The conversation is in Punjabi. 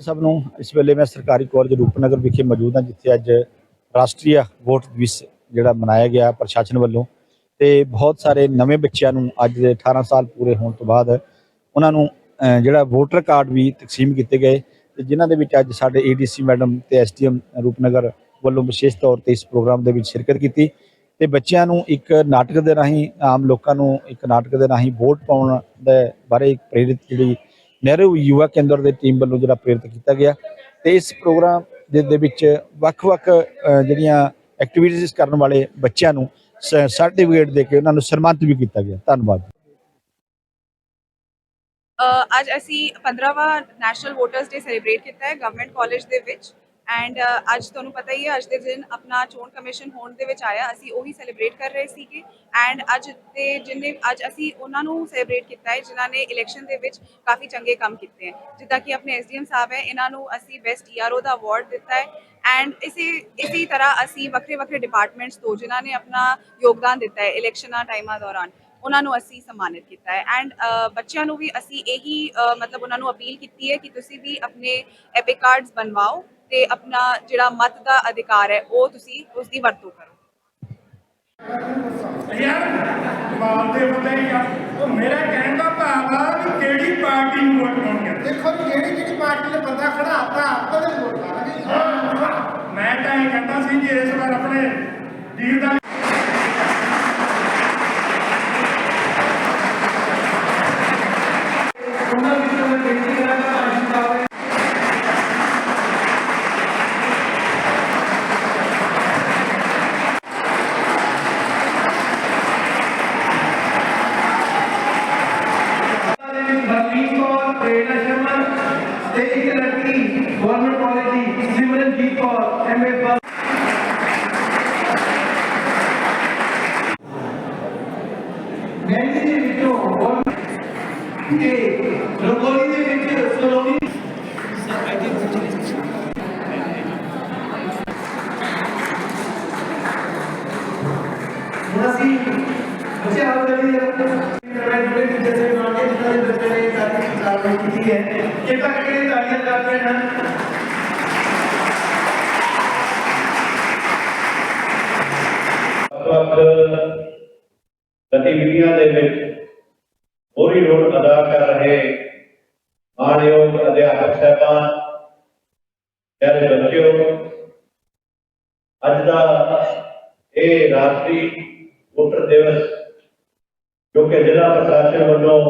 ਸਭ ਨੂੰ ਇਸ ਵੇਲੇ ਮੈਂ ਸਰਕਾਰੀ ਕਾਲਜ ਰੂਪਨਗਰ ਵਿਖੇ ਮੌਜੂਦ ਹਾਂ, ਜਿੱਥੇ ਅੱਜ ਰਾਸ਼ਟਰੀ ਵੋਟ ਦਿਵਸ ਜਿਹੜਾ ਮਨਾਇਆ ਗਿਆ ਪ੍ਰਸ਼ਾਸਨ ਵੱਲੋਂ। ਤੇ ਬਹੁਤ ਸਾਰੇ ਨਵੇਂ ਬੱਚਿਆਂ ਨੂੰ ਅੱਜ ਦੇ 18 ਸਾਲ ਪੂਰੇ ਹੋਣ ਤੋਂ ਬਾਅਦ ਉਹਨਾਂ ਨੂੰ ਜਿਹੜਾ ਵੋਟਰ ਕਾਰਡ ਵੀ ਤਕਸੀਮ ਕੀਤੇ ਗਏ। ਤੇ ਜਿਨ੍ਹਾਂ ਦੇ ਵਿੱਚ ਅੱਜ ਸਾਡੇ ਏਡੀਸੀ ਮੈਡਮ ਤੇ ਐਸਟੀਐਮ ਰੂਪਨਗਰ ਵੱਲੋਂ ਵਿਸ਼ੇਸ਼ ਤੌਰ ਤੇ ਇਸ ਪ੍ਰੋਗਰਾਮ ਦੇ ਵਿੱਚ ਸ਼ਿਰਕਤ ਕੀਤੀ। ਤੇ ਬੱਚਿਆਂ ਨੂੰ ਇੱਕ ਨਾਟਕ ਦੇ ਰਾਹੀਂ, ਆਮ ਲੋਕਾਂ ਨੂੰ ਇੱਕ ਨਾਟਕ ਦੇ ਰਾਹੀਂ ਵੋਟ ਪਾਉਣ ਦੇ ਬਾਰੇ ਇੱਕ ਪ੍ਰੇਰਿਤ ਜਿਹੜੀ ਨਹਿਰੂ ਯੁਵਾ ਕੇਂਦਰ ਦੇ ਟੀਮ ਵੱਲੋਂ ਜਿਹੜਾ ਪ੍ਰੇਰਿਤ ਕੀਤਾ ਗਿਆ ਤੇ ਇਸ ਪ੍ਰੋਗਰਾਮ ਦੇ ਵਿੱਚ ਵੱਖ-ਵੱਖ ਜਿਹੜੀਆਂ ਐਕਟੀਵਿਟੀਜ਼ ਕਰਨ ਵਾਲੇ ਬੱਚਿਆਂ ਨੂੰ ਸਰਟੀਫਿਕੇਟ ਦੇ ਕੇ ਉਹਨਾਂ ਨੂੰ ਸਨਮਾਨਿਤ ਵੀ ਕੀਤਾ ਗਿਆ। ਧੰਨਵਾਦ। ਅੱਜ ਅਸੀਂ 15ਵਾਂ ਨੈਸ਼ਨਲ ਵੋਟਰਸ ਡੇ ਸੈਲੀਬ੍ਰੇਟ ਕੀਤਾ ਹੈ ਗਵਰਨਮੈਂਟ ਕਾਲਜ ਦੇ ਵਿੱਚ। ਐਂਡ uh, ਅੱਜ ਤੁਹਾਨੂੰ ਪਤਾ ਹੀ ਹੈ, ਅੱਜ ਦੇ ਦਿਨ ਆਪਣਾ ਚੋਣ ਕਮਿਸ਼ਨ ਹੋਣ ਦੇ ਵਿੱਚ ਆਇਆ, ਅਸੀਂ ਉਹੀ ਸੈਲੀਬ੍ਰੇਟ ਕਰ ਰਹੇ ਸੀਗੇ। ਐਂਡ ਅੱਜ ਦੇ ਜਿੰਨੇ, ਅੱਜ ਅਸੀਂ ਉਹਨਾਂ ਨੂੰ ਸੈਲੀਬ੍ਰੇਟ ਕੀਤਾ ਹੈ, ਜਿਨ੍ਹਾਂ ਨੇ ਇਲੈਕਸ਼ਨ ਦੇ ਵਿੱਚ ਕਾਫੀ ਚੰਗੇ ਕੰਮ ਕੀਤੇ ਹੈ। ਜਿੱਦਾਂ ਕਿ ਆਪਣੇ ਐਸਡੀਐਮ ਸਾਹਿਬ ਹੈ, ਇਹਨਾਂ ਨੂੰ ਅਸੀਂ ਬੈਸਟ ਈਆਰਓ ਦਾ ਅਵਾਰਡ ਦਿੱਤਾ ਹੈ। ਐਂਡ ਇਸੇ ਇਸੇ ਤਰ੍ਹਾਂ ਅਸੀਂ ਵੱਖਰੇ ਵੱਖਰੇ ਡਿਪਾਰਟਮੈਂਟਸ ਤੋਂ ਜਿਨ੍ਹਾਂ ਨੇ ਆਪਣਾ ਯੋਗਦਾਨ ਦਿੱਤਾ ਹੈ ਇਲੈਕਸ਼ਨਾਂ ਟਾਈਮਾਂ ਦੌਰਾਨ, ਉਹਨਾਂ ਨੂੰ ਅਸੀਂ ਸਨਮਾਨਿਤ ਕੀਤਾ ਹੈ। ਐਂਡ ਬੱਚਿਆਂ ਨੂੰ ਵੀ ਅਸੀਂ ਇਹੀ ਮਤਲਬ ਉਹਨਾਂ ਨੂੰ ਅਪੀਲ ਕੀਤੀ ਹੈ ਕਿ ਤੁਸੀਂ ਵੀ ਆਪਣੇ ਐਪਿਕ ਕਾਰਡਸ ਬਣਵਾਓ। ਤੇ ਆਪਣਾ ਜਿਹੜਾ ਮਤ ਦਾ ਅਧਿਕਾਰ ਹੈ ਉਹ ਤੁਸੀਂ ਉਸ ਦੀ ਵਰਤੋਂ ਕਰੋ। ਯਾਰ ਜਵਾਬ ਦੇ ਬੰਦੇ ਯਾਰ ਉਹ ਮੇਰਾ ਕਹਿਣ ਦਾ ਭਾਵ ਆ ਕਿਹੜੀ ਪਾਰਟੀ ਨੂੰ ਵੋਟ ਪਾਉਣੀ ਆ? ਦੇਖੋ ਜੀ, ਜਿਹੜੀ ਜਿਹੜੀ ਪਾਰਟੀ ਨੇ ਬੰਦਾ ਖੜਾਤਾ ਆਪਾਂ ਦੇ ਵੋਟ ਪਾਵਾਂਗੇ। ਮੈਂ ਤਾਂ ਇਹ ਕਹਿੰਦਾ ਸੀ ਕਿ ਇਸ ਵਾਰ ਆਪਣੇ ਵੀਰ ਦਾ ਉਹਨਾਂ ਵਿੱਚੋਂ ਮੈਂ ਬੇਨਤੀ ਕਰਾਂਗਾ ਆਸ਼ੀ ਸਾਹਿਬ ਬਲਵੀਰ ਕੌਰ ਪ੍ਰੇਰਣਾ ਸ਼ਰਮਾ ਤੇ ਇੱਕ ਲੜਕੀ ਗਵਰਨਮੈਂਟ ਕਾਲਜ ਦੀ ਸਿਮਰਨਜੀਤ ਕੌਰ ਐਮਏ ਪਾਸ ਗੈਂਦੀ ਦੇ ਵਿੱਚੋਂ ਤੇ ਰੰਗੋਲੀ ਦੇ ਵਿੱਚ ਸਲੋਨੀ ਅਸੀਂ ਬੱਚੇ ਹਾਲ ਦੇ ਲਈ ਕਾਰਵਾਈ ਕੀਤੀ ਹੈ ਕਿਰਪਾ ਕਰਕੇ ਤਾਲੀਆਂ ਕਰਦੇ ਹਨ? ਵੱਖ ਗਤੀਵਿਧੀਆਂ ਦੇ ਵਿੱਚ ਪੂਰੀ ਰੋਲ ਅਦਾ ਕਰ ਰਹੇ ਮਾਣਯੋਗ ਅਧਿਆਪਕ ਸਹਿਬਾਨ ਪਿਆਰੇ ਬੱਚਿਓ, ਅੱਜ ਦਾ ਇਹ ਰਾਸ਼ਟਰੀ ਵੋਟਰ ਦਿਵਸ ਜੋ ਕਿ ਜ਼ਿਲ੍ਹਾ ਪ੍ਰਸ਼ਾਸਨ ਵੱਲੋਂ